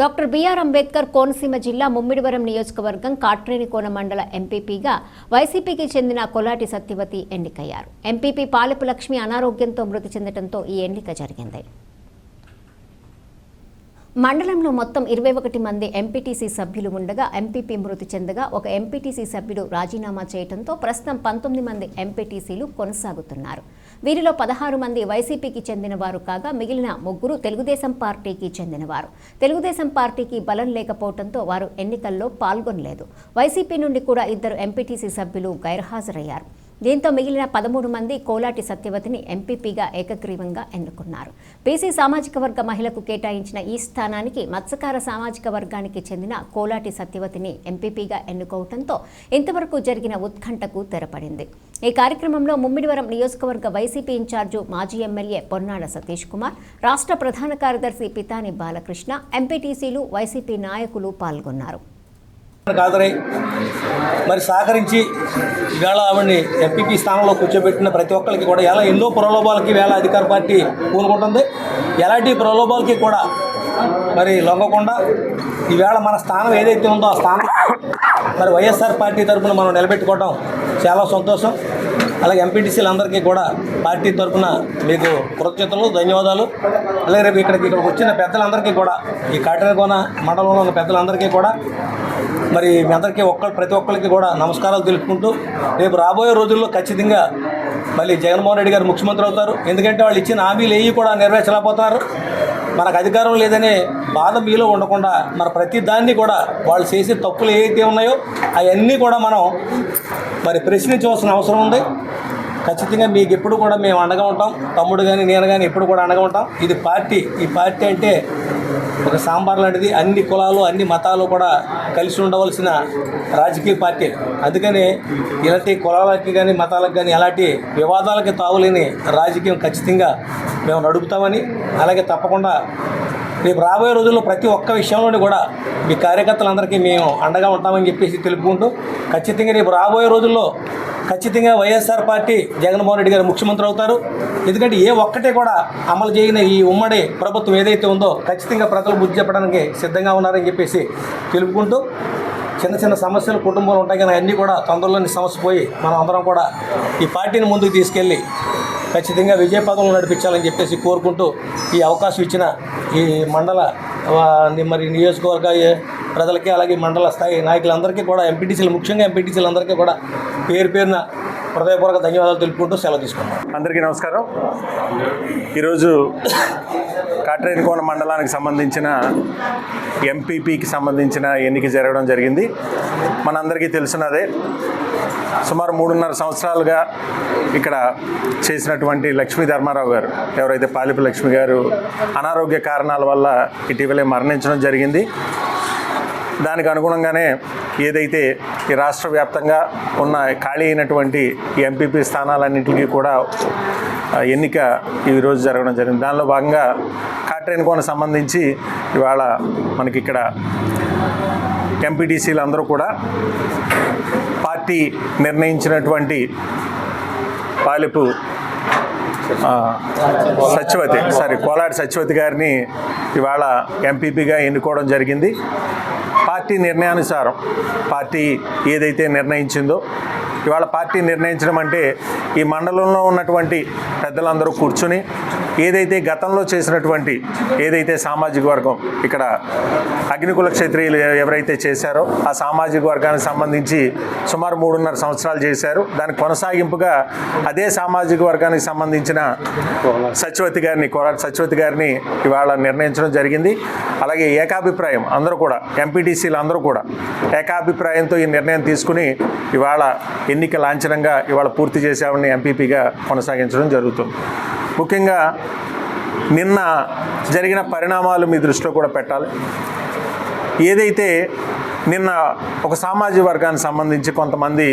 Doctor BR Ambedkar Konaseema జిల్లా ముమ్మిడివరం నియోజకవర్గం కాట్రేనికోన మండల ఎంపీపీగా వైసీపీకి చెందిన కొలాటి సత్యవతి ఎన్నికయ్యారు. ఎంపీపీ పాలపు లక్ష్మి అనారోగ్యంతో మృతి చెందడంతో ఈ ఎన్నిక జరిగింది. మండలంలో మొత్తం ఇరవై ఒకటి మంది ఎంపీటీసీ సభ్యులు ఉండగా ఎంపీపీ మృతి చెందగా ఒక ఎంపీటీసీ సభ్యుడు రాజీనామా చేయడంతో ప్రస్తుతం పంతొమ్మిది మంది ఎంపీటీసీలు కొనసాగుతున్నారు. వీరిలో పదహారు మంది వైసీపీకి చెందిన వారు కాగా మిగిలిన ముగ్గురు తెలుగుదేశం పార్టీకి చెందినవారు. తెలుగుదేశం పార్టీకి బలం లేకపోవడంతో వారు ఎన్నికల్లో పాల్గొనలేదు. వైసీపీ నుండి కూడా ఇద్దరు ఎంపీటీసీ సభ్యులు గైర్హాజరయ్యారు. దీంతో మిగిలిన పదమూడు మంది కోలాటి సత్యవతిని ఎంపీపీగా ఏకగ్రీవంగా ఎన్నుకున్నారు. బీసీ సామాజిక వర్గ మహిళకు కేటాయించిన ఈ స్థానానికి మత్స్యకార సామాజిక వర్గానికి చెందిన కోలాటి సత్యవతిని ఎంపీపీగా ఎన్నుకోవడంతో ఇంతవరకు జరిగిన ఉత్కంఠకు తెరపడింది. ఈ కార్యక్రమంలో ముమ్మిడివరం నియోజకవర్గ వైసీపీ ఇన్ఛార్జు మాజీ ఎమ్మెల్యే పొన్నాడ సతీష్ కుమార్ రాష్ట్ర ప్రధాన కార్యదర్శి పితాని బాలకృష్ణ ఎంపీటీసీలు వైసీపీ నాయకులు పాల్గొన్నారు. హాజరై మరి సహకరించి ఇవాళ ఆవిడని ఎంపీపీ స్థానంలో కూర్చోబెట్టిన ప్రతి ఒక్కరికి కూడా ఎలా ఎన్నో ప్రలోభాలకి వేళ అధికార పార్టీ కూనుకుంటుంది ఎలాంటి ప్రలోభాలకి కూడా మరి లొంగకుండా ఈవేళ మన స్థానం ఏదైతే ఉందో ఆ స్థానం మరి వైఎస్ఆర్ పార్టీ తరఫున మనం నిలబెట్టుకోవడం చాలా సంతోషం. అలాగే ఎంపీటీసీలందరికీ కూడా పార్టీ తరఫున మీకు కృతజ్ఞతలు ధన్యవాదాలు. అలాగే రేపు ఇక్కడికి ఇక్కడికి వచ్చిన పెద్దలందరికీ కూడా ఈ కాటరకోన మండలంలో ఉన్న పెద్దలందరికీ కూడా మరి మీ అందరికీ ఒక్క ప్రతి ఒక్కరికి కూడా నమస్కారాలు తెలుపుకుంటూ రేపు రాబోయే రోజుల్లో ఖచ్చితంగా మళ్ళీ జగన్మోహన్ రెడ్డి గారు ముఖ్యమంత్రి అవుతారు. ఎందుకంటే వాళ్ళు ఇచ్చిన హామీలు ఏవి కూడా నెరవేర్చలేకపోతున్నారు. మనకు అధికారం లేదనే బాధ మీలో ఉండకుండా మన ప్రతి దాన్ని కూడా వాళ్ళు చేసే తప్పులు ఏవైతే ఉన్నాయో అవన్నీ కూడా మనం మరి ప్రశ్నించవలసిన అవసరం ఉంది. ఖచ్చితంగా మీకు ఎప్పుడు కూడా మేము అండగా ఉంటాం. తమ్ముడు కానీ నేను కానీ ఎప్పుడు కూడా అండగా ఉంటాం. ఇది పార్టీ. ఈ పార్టీ అంటే ఒక సాంబార్ లాంటిది. అన్ని కులాలు అన్ని మతాలు కూడా కలిసి ఉండవలసిన రాజకీయ పార్టీ. అందుకని ఇలాంటి కులాలకి కానీ మతాలకు కానీ ఎలాంటి వివాదాలకి తావులేని రాజకీయం ఖచ్చితంగా మేము నడుపుతామని అలాగే తప్పకుండా రేపు రాబోయే రోజుల్లో ప్రతి ఒక్క విషయంలోని కూడా మీ కార్యకర్తలందరికీ మేము అండగా ఉంటామని చెప్పేసి తెలుపుకుంటూ ఖచ్చితంగా రేపు రాబోయే రోజుల్లో ఖచ్చితంగా వైఎస్ఆర్ పార్టీ జగన్మోహన్ రెడ్డి గారు ముఖ్యమంత్రి అవుతారు. ఎందుకంటే ఏ ఒక్కటే కూడా అమలు చేయని ఈ ఉమ్మడి ప్రభుత్వం ఏదైతే ఉందో ఖచ్చితంగా ప్రజలు బుద్ధి చెప్పడానికి సిద్ధంగా ఉన్నారని చెప్పేసి తెలుపుకుంటూ చిన్న చిన్న సమస్యలు కుటుంబంలో ఉంటాయి కానీ అన్నీ కూడా తొందరలోని సమస్య పోయి మనం అందరం కూడా ఈ పార్టీని ముందుకు తీసుకెళ్ళి ఖచ్చితంగా విజయ పదంలో నడిపించాలని చెప్పేసి కోరుకుంటూ ఈ అవకాశం ఇచ్చిన ఈ మండల మరి నియోజకవర్గ ప్రజలకి అలాగే మండల స్థాయి నాయకులందరికీ కూడా ఎంపీటీసీలు ముఖ్యంగా ఎంపీటీసీలందరికీ కూడా పేరు పేరున హృదయపూర్వక ధన్యవాదాలు తెలుపుకుంటూ సెలవు తీసుకున్నాం అందరికీ నమస్కారం. ఈరోజు కాట్రేనికోన మండలానికి సంబంధించిన ఎంపీపీకి సంబంధించిన ఎన్నిక జరగడం జరిగింది. మనందరికీ తెలిసినదే సుమారు మూడున్నర సంవత్సరాలుగా ఇక్కడ చేసినటువంటి లక్ష్మీ ధర్మారావు గారు ఎవరైతే పాలిపు లక్ష్మి గారు అనారోగ్య కారణాల వల్ల ఇటీవలే మరణించడం జరిగింది. దానికి అనుగుణంగానే ఏదైతే ఈ రాష్ట్ర వ్యాప్తంగా ఉన్న ఖాళీ అయినటువంటి ఎంపీపీ స్థానాలన్నింటికి కూడా ఎన్నిక ఈరోజు జరగడం జరిగింది. దానిలో భాగంగా కాట్రేనికోన సంబంధించి ఇవాళ మనకి ఇక్కడ ఎంపీటీసీలు అందరూ కూడా పార్టీ నిర్ణయించినటువంటి పాలెపు సత్యవతి సారీ కోలాడి సత్యవతి గారిని ఇవాళ ఎంపీపీగా ఎన్నుకోవడం జరిగింది. పార్టీ నిర్ణయానుసారం పార్టీ ఏదైతే నిర్ణయించిందో ఇవాళ పార్టీ నిర్ణయించడం అంటే ఈ మండలంలో ఉన్నటువంటి పెద్దలందరూ కూర్చుని ఏదైతే గతంలో చేసినటువంటి ఏదైతే సామాజిక వర్గం ఇక్కడ అగ్నికుల క్షత్రియులు ఎవరైతే చేశారో ఆ సామాజిక వర్గానికి సంబంధించి సుమారు మూడున్నర సంవత్సరాలు చేశారు. దాని కొనసాగింపుగా అదే సామాజిక వర్గానికి సంబంధించిన సత్యవతి గారిని కోరాటి సత్యవతి గారిని ఇవాళ నిర్ణయించడం జరిగింది. అలాగే ఏకాభిప్రాయం అందరూ కూడా ఎంపీటీసీలు అందరూ కూడా ఏకాభిప్రాయంతో ఈ నిర్ణయం తీసుకుని ఇవాళ ఎన్నిక లాంఛనంగా ఇవాళ పూర్తి చేసామని ఎంపీపీగా కొనసాగించడం జరుగుతుంది. ముఖ్యంగా నిన్న జరిగిన పరిణామాలు మీ దృష్టిలో కూడా పెట్టాలి. ఏదైతే నిన్న ఒక సామాజిక వర్గానికి సంబంధించి కొంతమంది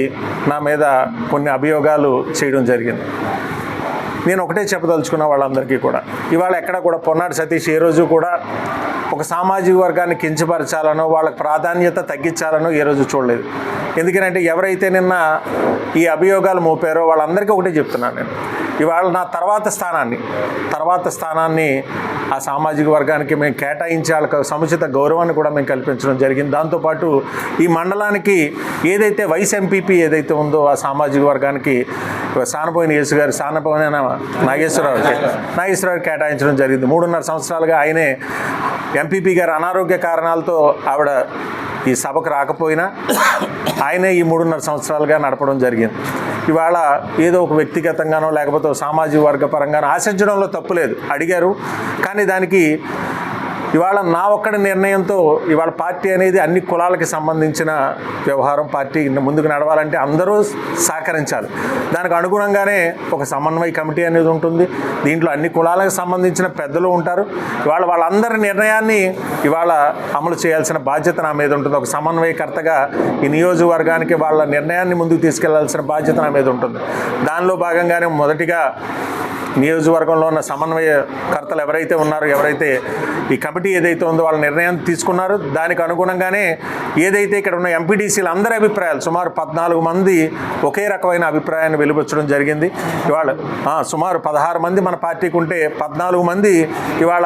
నా మీద కొన్ని అభియోగాలు చేయడం జరిగింది. నేను ఒకటే చెప్పదలుచుకున్న వాళ్ళందరికీ కూడా ఇవాళ ఎక్కడ కూడా పొన్నాడు సతీష్ ఏ రోజు కూడా ఒక సామాజిక వర్గాన్ని కించపరచాలనో వాళ్ళకి ప్రాధాన్యత తగ్గించాలనో ఏ రోజు చూడలేదు. ఎందుకంటే ఎవరైతే నిన్న ఈ అభియోగాలు మోపారో వాళ్ళందరికీ ఒకటే చెప్తున్నాను నేను. ఇవాళ నా తర్వాత స్థానాన్ని తర్వాత స్థానాన్ని ఆ సామాజిక వర్గానికి మేము కేటాయించాలి సముచిత గౌరవాన్ని కూడా మేము కల్పించడం జరిగింది. దాంతోపాటు ఈ మండలానికి ఏదైతే వైస్ ఎంపీపీ ఏదైతే ఉందో ఆ సామాజిక వర్గానికి సానపోయిన యేసు గారు సానపోయిన నాగేశ్వరరావు నాగేశ్వరరావు కేటాయించడం జరిగింది. మూడున్నర సంవత్సరాలుగా ఆయనే ఎంపీపీ గారు అనారోగ్య కారణాలతో ఆవిడ ఈ సభకు రాకపోయినా ఆయనే ఈ మూడున్నర సంవత్సరాలుగా నడపడం జరిగింది. ఇవాళ ఏదో ఒక వ్యక్తిగతంగానో లేకపోతే సామాజిక వర్గ పరంగానో ఆశించడంలో తప్పు లేదు. అడిగారు. కానీ దానికి ఇవాళ నా ఒక్కడి నిర్ణయంతో ఇవాళ పార్టీ అనేది అన్ని కులాలకి సంబంధించిన వ్యవహారం పార్టీ ముందుకు నడవాలంటే అందరూ సహకరించాలి. దానికి అనుగుణంగానే ఒక సమన్వయ కమిటీ అనేది ఉంటుంది. దీంట్లో అన్ని కులాలకు సంబంధించిన పెద్దలు ఉంటారు. ఇవాళ వాళ్ళందరి నిర్ణయాన్ని ఇవాళ అమలు చేయాల్సిన బాధ్యత నా మీద ఉంటుంది. ఒక సమన్వయకర్తగా ఈ నియోజకవర్గానికి వాళ్ళ నిర్ణయాన్ని ముందుకు తీసుకెళ్ళాల్సిన బాధ్యత నా మీద ఉంటుంది. దానిలో భాగంగానే మొదటిగా నియోజకవర్గంలో ఉన్న సమన్వయకర్తలు ఎవరైతే ఉన్నారో ఎవరైతే ఈ కమిటీ ఏదైతే ఉందో వాళ్ళ నిర్ణయం తీసుకున్నారు దానికి అనుగుణంగానే ఏదైతే ఇక్కడ ఉన్న ఎంపీడీసీల అందరి అభిప్రాయాలు సుమారు పద్నాలుగు మంది ఒకే రకమైన అభిప్రాయాన్ని వెలువచ్చడం జరిగింది. ఇవాళ సుమారు పదహారు మంది మన పార్టీకి ఉంటే పద్నాలుగు మంది ఇవాళ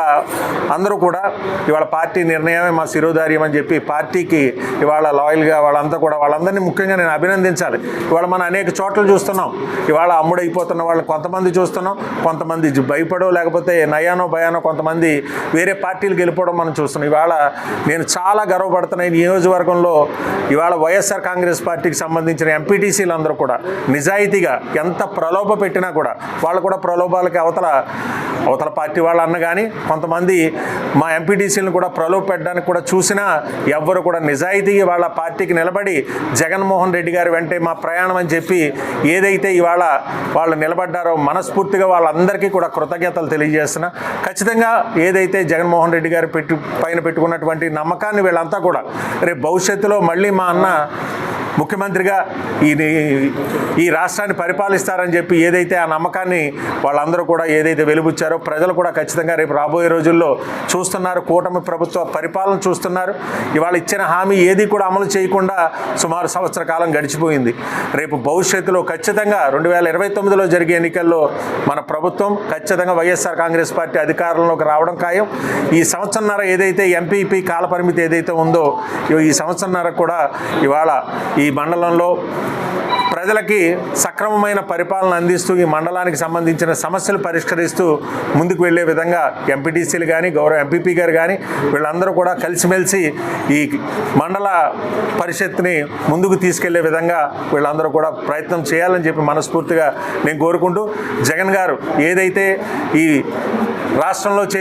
అందరూ కూడా ఇవాళ పార్టీ నిర్ణయమే మా శిరోధార్యం అని చెప్పి పార్టీకి ఇవాళ లాయల్గా వాళ్ళంతా కూడా వాళ్ళందరినీ ముఖ్యంగా నేను అభినందించాలి. ఇవాళ మనం అనేక చోట్ల చూస్తున్నాం. ఇవాళ అమ్ముడైపోతున్న వాళ్ళు కొంతమంది చూస్తున్నాం. కొంతమంది భయపడో లేకపోతే నయానో భయానో కొంతమంది వేరే పార్టీలకు వెళ్ళిపోవడం మనం చూస్తున్నాం. ఇవాళ నేను చాలా గర్వపడుతున్నాయి ఈ నియోజకవర్గంలో ఇవాళ వైఎస్ఆర్ కాంగ్రెస్ పార్టీకి సంబంధించిన ఎంపీటీసీలు అందరూ కూడా నిజాయితీగా ఎంత ప్రలోభ పెట్టినా కూడా వాళ్ళు కూడా ప్రలోభాలకి అవతల అవతల పార్టీ వాళ్ళు అన్న కానీ కొంతమంది మా ఎంపీటీసీలను కూడా ప్రలోభ పెట్టడానికి కూడా చూసినా ఎవ్వరు కూడా నిజాయితీగా వాళ్ళ పార్టీకి నిలబడి జగన్మోహన్ రెడ్డి గారి వెంటే మా ప్రయాణం అని చెప్పి ఏదైతే ఇవాళ వాళ్ళు నిలబడ్డారో మనస్ఫూర్తిగా వాళ్ళ వాళ్ళందరికీ కూడా కృతజ్ఞతలు తెలియజేస్తున్నా. ఖచ్చితంగా ఏదైతే జగన్మోహన్ రెడ్డి గారు పెట్టి పైన పెట్టుకున్నటువంటి నమ్మకాన్ని వీళ్ళంతా కూడా రేపు భవిష్యత్తులో మళ్ళీ మా అన్న ముఖ్యమంత్రిగా ఈ ఈ రాష్ట్రాన్ని పరిపాలిస్తారని చెప్పి ఏదైతే ఆ నమ్మకాన్ని వాళ్ళందరూ కూడా ఏదైతే వెలుబుచ్చారో ప్రజలు కూడా ఖచ్చితంగా రేపు రాబోయే రోజుల్లో చూస్తున్నారు. కూటమి ప్రభుత్వ పరిపాలన చూస్తున్నారు. ఇవాళ ఇచ్చిన హామీ ఏది కూడా అమలు చేయకుండా సుమారు సంవత్సర కాలం గడిచిపోయింది. రేపు భవిష్యత్తులో ఖచ్చితంగా రెండు వేల ఇరవై తొమ్మిదిలో జరిగే ఎన్నికల్లో మన ప్రభుత్వం ఖచ్చితంగా వైఎస్ఆర్ కాంగ్రెస్ పార్టీ అధికారంలోకి రావడం ఖాయం. ఈ సంవత్సరంన్నర ఏదైతే ఎంపీపీ కాలపరిమితి ఏదైతే ఉందో ఈ సంవత్సరంన్నర కూడా ఇవాళ ఈ ఈ మండలంలో ప్రజలకి సక్రమమైన పరిపాలన అందిస్తూ ఈ మండలానికి సంబంధించిన సమస్యలు పరిష్కరిస్తూ ముందుకు వెళ్ళే విధంగా ఎంపీటీసీలు కానీ గౌరవ ఎంపీపీ గారు కానీ వీళ్ళందరూ కూడా కలిసిమెలిసి ఈ మండల పరిషత్ని ముందుకు తీసుకెళ్ళే విధంగా వీళ్ళందరూ కూడా ప్రయత్నం చేయాలని చెప్పి మనస్ఫూర్తిగా నేను కోరుకుంటూ జగన్ గారు ఏదైతే ఈ రాష్ట్రంలో చే